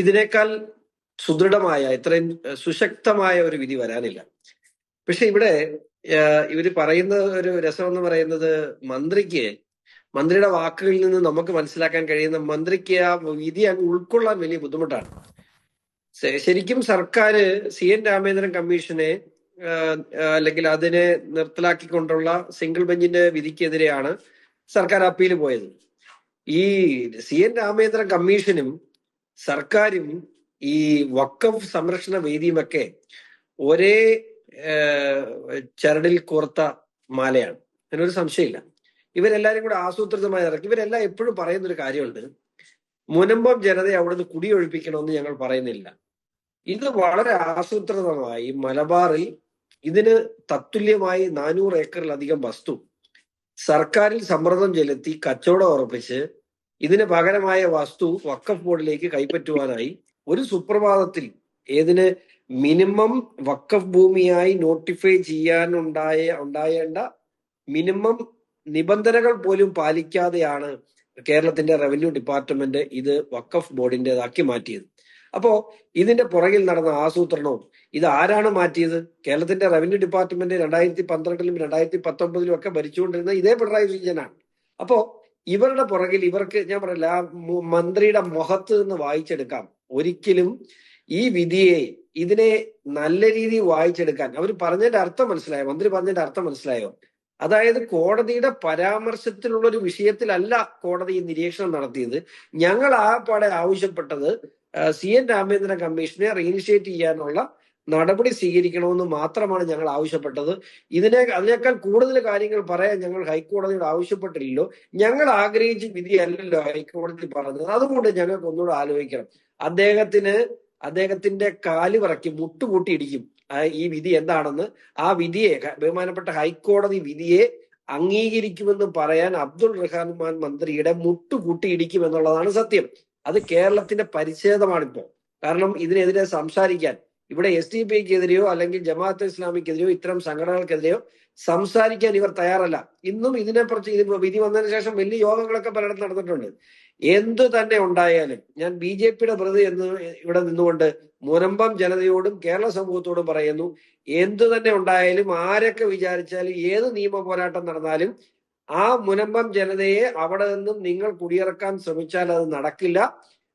ഇതിനേക്കാൾ സുദൃഢമായ ഇത്രയും സുശക്തമായ ഒരു വിധി വരാനില്ല. പക്ഷെ ഇവിടെ ഇവർ പറയുന്ന ഒരു രസം എന്ന് പറയുന്നത് മന്ത്രിക്ക് മന്ത്രിയുടെ വാക്കുകളിൽ നിന്ന് നമുക്ക് മനസ്സിലാക്കാൻ കഴിയുന്ന മന്ത്രിക്ക് ആ വിധി അങ്ങ് ഉൾക്കൊള്ളാൻ വലിയ ബുദ്ധിമുട്ടാണ്. ശരിക്കും സർക്കാർ സി എൻ രാമേന്ദ്രൻ കമ്മീഷനെ അല്ലെങ്കിൽ അതിനെ നിർത്തലാക്കിക്കൊണ്ടുള്ള സിംഗിൾ ബെഞ്ചിന്റെ വിധിക്കെതിരെയാണ് സർക്കാർ അപ്പീൽ പോയത്. ഈ സി എൻ രാമേന്ദ്രൻ കമ്മീഷനും സർക്കാരും ഈ വക്കഫ് സംരക്ഷണ വേദിയുമൊക്കെ ഒരേ ചരടിൽ കോർത്ത മാലയാണ്. അതിനൊരു സംശയമില്ല. ഇവരെല്ലാരും കൂടെ ആസൂത്രിതമായി ഇറക്കി ഇവരെല്ലാം എപ്പോഴും പറയുന്ന ഒരു കാര്യമുണ്ട്. മുനമ്പം ജനതയെ അവിടുന്ന് കുടിയൊഴിപ്പിക്കണമെന്ന് ഞങ്ങൾ പറയുന്നില്ല. ഇത് വളരെ ആസൂത്രിതമായി മലബാറിൽ ഇതിന് തത്തുല്യമായി നാനൂറ് ഏക്കറിലധികം വസ്തു സർക്കാരിൽ സമ്മർദ്ദം ചെലുത്തി കച്ചവടം ഉറപ്പിച്ച് ഇതിന് പകരമായ വസ്തു വക്കഫ് ബോർഡിലേക്ക് കൈപ്പറ്റുവാനായി ഒരു സുപ്രഭാതത്തിൽ ഏതിന് മിനിമം വക്കഫ് ഭൂമിയായി നോട്ടിഫൈ ചെയ്യാനുണ്ടായ ഉണ്ടായേണ്ട മിനിമം നിബന്ധനകൾ പോലും പാലിക്കാതെയാണ് കേരളത്തിന്റെ റവന്യൂ ഡിപ്പാർട്ട്മെന്റ് ഇത് വക്കഫ് ബോർഡിന്റേതാക്കി മാറ്റിയത്. അപ്പോ ഇതിന്റെ പുറകിൽ നടന്ന ആസൂത്രണവും ഇത് ആരാണ് മാറ്റിയത്? കേരളത്തിന്റെ റവന്യൂ ഡിപ്പാർട്ട്മെന്റ് രണ്ടായിരത്തി പന്ത്രണ്ടിലും രണ്ടായിരത്തി പത്തൊമ്പതിലും ഒക്കെ ഭരിച്ചുകൊണ്ടിരുന്ന ഇതേ പിണറായി വിജയനാണ്. അപ്പോ ഇവരുടെ പുറകിൽ ഇവർക്ക് ഞാൻ പറയില്ല മന്ത്രിയുടെ മുഖത്ത് നിന്ന് വായിച്ചെടുക്കാം. ഒരിക്കലും ഈ വിധിയെ ഇതിനെ നല്ല രീതിയിൽ വായിച്ചെടുക്കാൻ. അവർ പറഞ്ഞതിന്റെ അർത്ഥം മനസ്സിലായോ? മന്ത്രി പറഞ്ഞതിന്റെ അർത്ഥം മനസ്സിലായോ? അതായത് കോടതിയുടെ പരാമർശത്തിലുള്ള ഒരു വിഷയത്തിലല്ല കോടതി നിരീക്ഷണം നടത്തിയത്. ഞങ്ങൾ ആ പാടെ ആവശ്യപ്പെട്ടത് സി എൻ രാമേന്ദ്രൻ കമ്മീഷനെ റീഇനിഷ്യേറ്റ് ചെയ്യാനുള്ള നടപടി സ്വീകരിക്കണമെന്ന് മാത്രമാണ് ഞങ്ങൾ ആവശ്യപ്പെട്ടത്. ഇതിനെ അതിനേക്കാൾ കൂടുതൽ കാര്യങ്ങൾ പറയാൻ ഞങ്ങൾ ഹൈക്കോടതിയോട് ആവശ്യപ്പെട്ടില്ലല്ലോ. ഞങ്ങൾ ആഗ്രഹിച്ച വിധിയല്ലല്ലോ ഹൈക്കോടതി പറഞ്ഞത്. അതുകൊണ്ട് ഞങ്ങൾക്ക് ഒന്നുകൂടെ ആലോചിക്കണം. അദ്ദേഹത്തിന് അദ്ദേഹത്തിന്റെ കാൽ പറക്കി മുട്ടുകൂട്ടി ഇടിക്കും. ഈ വിധി എന്താണെന്ന്. ആ വിധിയെ ബഹുമാനപ്പെട്ട ഹൈക്കോടതി വിധിയെ അംഗീകരിക്കുമെന്ന് പറയാൻ അബ്ദുൾ റഹ്മാൻ മന്ത്രിയുടെ മുട്ടുകൂട്ടി ഇടിക്കും എന്നുള്ളതാണ് സത്യം. അത് കേരളത്തിന്റെ പരിച്ഛേദമാണിപ്പോ. കാരണം ഇതിനെതിരെ സംസാരിക്കാൻ ഇവിടെ എസ് ഡി പിക്കെതിരെയോ അല്ലെങ്കിൽ ജമാഅത്ത് ഇസ്ലാമിക്കെതിരെയോ ഇത്തരം സംഘടനകൾക്കെതിരെയോ സംസാരിക്കാൻ ഇവർ തയ്യാറല്ല. ഇന്നും ഇതിനെക്കുറിച്ച് ഇത് വിധി വന്നതിന് ശേഷം വലിയ യോഗങ്ങളൊക്കെ പലയിടത്തും നടന്നിട്ടുണ്ട്. എന്തു തന്നെ ഉണ്ടായാലും ഞാൻ ബി ജെ പിയുടെ പ്രതി എന്ന് ഇവിടെ നിന്നുകൊണ്ട് മുനമ്പം ജനതയോടും കേരള സമൂഹത്തോടും പറയുന്നു എന്തു തന്നെ ഉണ്ടായാലും ആരൊക്കെ വിചാരിച്ചാലും ഏത് നിയമ പോരാട്ടം നടന്നാലും ആ മുനമ്പം ജനതയെ അവിടെ നിന്നും നിങ്ങൾ കുടിയിറക്കാൻ ശ്രമിച്ചാൽ അത് നടക്കില്ല.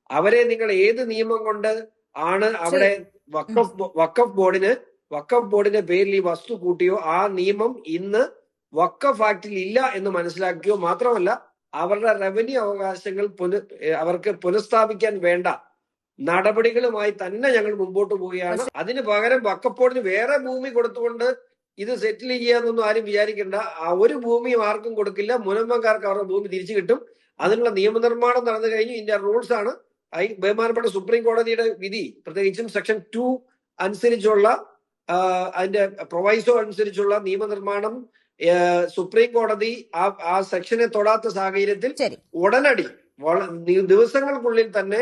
അവരെ നിങ്ങൾ ഏത് നിയമം കൊണ്ട് ആണ് അവിടെ വക്കഫ് വക്കഫ് ബോർഡിന് വക്കഫ് ബോർഡിന്റെ പേരിൽ ഈ വസ്തു കൂട്ടിയോ ആ നിയമം ഇന്ന് വക്കഫ് ആക്ടിൽ ഇല്ല എന്ന് മനസ്സിലാക്കിയോ മാത്രമല്ല അവരുടെ റവന്യൂ അവകാശങ്ങൾ പുന അവർക്ക് പുനഃസ്ഥാപിക്കാൻ വേണ്ട നടപടികളുമായി തന്നെ ഞങ്ങൾ മുമ്പോട്ട് പോവുകയാണ്. അതിന് പകരം വക്കഫ് ബോർഡിന് വേറെ ഭൂമി കൊടുത്തുകൊണ്ട് ഇത് സെറ്റിൽ ചെയ്യാന്നൊന്നും ആരും വിചാരിക്കേണ്ട. ആ ഒരു ഭൂമിയും ആർക്കും കൊടുക്കില്ല. മുനമ്മക്കാർക്ക് അവരുടെ ഭൂമി തിരിച്ചു കിട്ടും. അതിനുള്ള നിയമനിർമ്മാണം നടന്നു കഴിഞ്ഞു. ഇതിന്റെ റൂൾസ് ആണ് ഐ ബഹുമാനപ്പെട്ട സുപ്രീം കോടതിയുടെ വിധി പ്രത്യേകിച്ചും സെക്ഷൻ ടു അനുസരിച്ചുള്ള അതിന്റെ പ്രൊവൈസോ അനുസരിച്ചുള്ള നിയമനിർമ്മാണം സുപ്രീം കോടതി ആ ആ സെക്ഷനെ തൊടാത്ത സാഹചര്യത്തിൽ ഉടനടി ദിവസങ്ങൾക്കുള്ളിൽ തന്നെ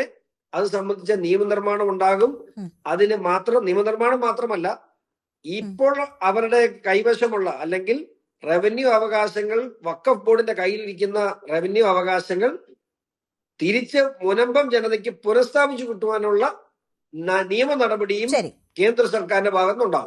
അത് സംബന്ധിച്ച നിയമനിർമ്മാണം ഉണ്ടാകും. അതിന് മാത്രം നിയമനിർമ്മാണം മാത്രമല്ല ഇപ്പോൾ അവരുടെ കൈവശമുള്ള അല്ലെങ്കിൽ റവന്യൂ അവകാശങ്ങൾ വക്കഫ് ബോർഡിന്റെ കയ്യിലിരിക്കുന്ന റവന്യൂ അവകാശങ്ങൾ തിരിച്ച് മുനമ്പം ജനതയ്ക്ക് പുനഃസ്ഥാപിച്ചു കിട്ടുവാനുള്ള നിയമ നടപടിയും കേന്ദ്ര സർക്കാരിന്റെ ഭാഗത്തുനിന്നുണ്ടാവും.